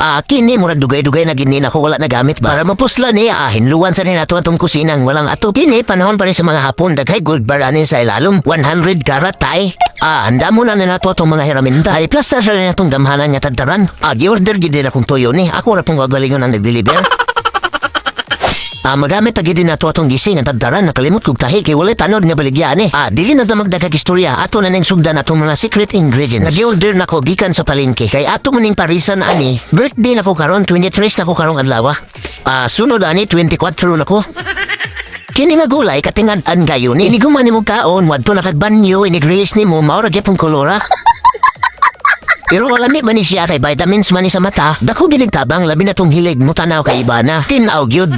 Ah, kini murag dugay-dugay na gini ako wala na gamit ba. Para mapusla ni ah, hinluwan sa rin ato atong kusinang walang ato. Kini panahon pa rin sa mga hapon daghay gold bar anin sa ilalom 100 karat tay. Ah, handa mo na nila to atong mga hiraminta. Ay plus na rin atong gamhanan nga tagtaran. Ah, gi-order gid din akong toyo ni. Ako ra pong wagalingon ang nag-deliver. Ah, magamit na gid na to atong gising ang tagdaran nakalimot kog tahi kay wala tanod nga baligyan eh. Ah, dili na magdagag istorya ato na ning sugdan atong mga secret ingredients. Nag-order na ko gikan sa palengke kay ato maning parisan ani. Birthday na ko karon 23 na ko karong adlaw. Ah, sunod ani 24 na ko. Kini nga gulay katingad-an gayo ni. Iniguman ni mo kaon, wadto na kagbanyo, inigrelis ni mo, maura gyapon kolora. Pero alami man ni siya kay vitamins man ni sa mata, dako ginigtabang labi na tong hilig mo tanaw kay iba na. Tinaw gyud.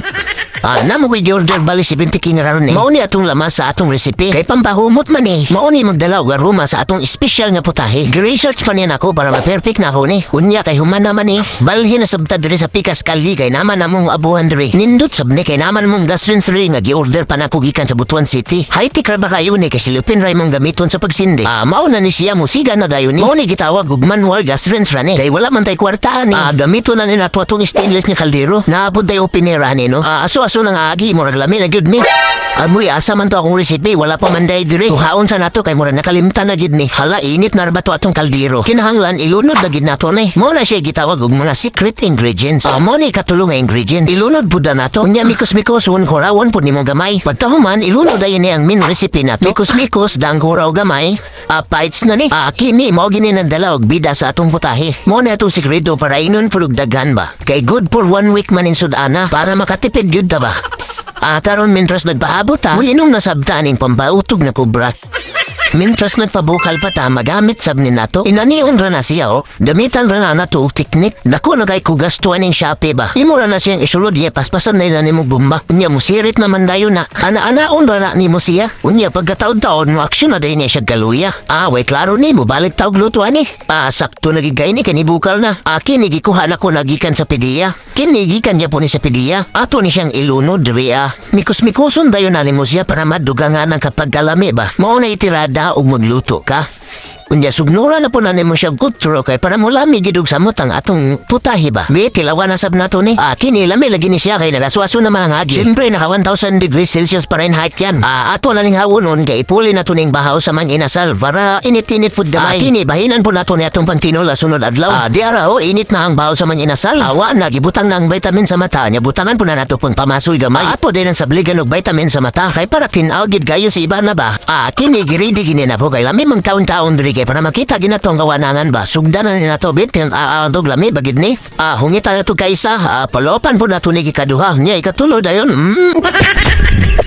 Ah, namo ko order bali 70 king raron eh. Mauni atong lamas sa atong recipe. Kay pampahumot man eh. Mauni magdalaw nga ruma sa atong special nga putahe. Gi-research pa niya ako para ma-perfect na ako ni. Unya kay human naman eh. Balhin na sabta diri sa pikas kali kay naman namong abuhan diri. Nindot sabni kay naman mong gastrin 3 nga gi-order pa na ko gikan sa Butuan City. High-tech ra ba kayo ni kay silupin ray mong gamiton sa pagsindi. Ah, mao na ni siya mo siga na dayon ni. Mao ni gitawag og manual gas rinse ra ni. Kay wala man tay kwartaan ni. Ah, gamiton na ni nato atong stainless nga kaldero. Naabot dayo pinira ni no. Ah, aso aso nang agi mo raglami na gyud ni. Amoy asa man to akong recipe wala pa man day dire. Tuhaon sa nato kay mura nakalimtan na gid ni. Hala init na ba to atong kaldero. Kinahanglan ilunod na gid nato ni. Mo na siya gitawag og mga secret ingredients. Ah, mo ni katulong nga ingredients. Ilunod pud na nato. Unya mikos-mikos un korawon pud nimo gamay. Pagtahuman ilunod dayon ni ang main recipe nato. Mikos-mikos dang gamay. Bites na ni. Ah, kini mo gini ng dala og bida sa atong putahe. Mo na itong sikreto para inon pulog daghan ba. Kay good for one week man in sudana para makatipid gyud ta ba. Ah, karon mintras nagpaabot ha. Uinom na sabtaning pambautog na kubra. Mintras nagpabukal pa ta magamit sab ni nato. Inanion ra na siya oh. Damitan ra na nato teknik. Dako na kay kugas tuwan ning Shopee ba. Imo ra na siyang isulod niya paspasan na ni mo bumba. Unya mo sirit naman dayo na. Ana-anaon ra na ni mo siya. Unya pagkataon-taon mo aksyon na dayon niya siya galuya. Ah, wait klaro ni mo balik taog luto ani. Ah, sakto nagigay ni kanibukal na. Ah, kini gikuha na ko nagikan sa pediya. Kinigikan niya po ni sa pediya. Ato ni siyang ilunod diri ah. Mikos-mikoson dayon na ni mo para maduga nga ng kapag galami ba. Mao na itirada og magluto ka. Unya sugnura na po na nimo siya kutro kay para mo lami gidug sa mutang atong putahi ba. Bi tilawan na sab nato ni. Ah kini lami lagi ni siya kay nagaswaso na mga ngagi. Siyempre naka 1000 degrees Celsius Fahrenheit yan. Ah ato na ning hawonon kay ipuli na to ning bahaw sa mga inasal para init-init pud gamay. Ah, kini bahinan po nato ni atong pantinola sunod adlaw. Ah di ara oh init na ang bahaw sa mga inasal. Awa na gibutang na ang vitamin sa mata niya butangan po na nato pong pamasoy gamay. Ah, apo din ang sabligan og vitamin sa mata kay para tinaw gid gayo sa iba na ba. Ah kini giridi gini na po kay lami mang taon-taon diri kay para makita ginatong kawanangan ba sugdan na ni nato bit kan aandog lami bagid ni. Ah hungita na to kaysa ah, palopan po nato ni niya ikatulo dayon. Mm.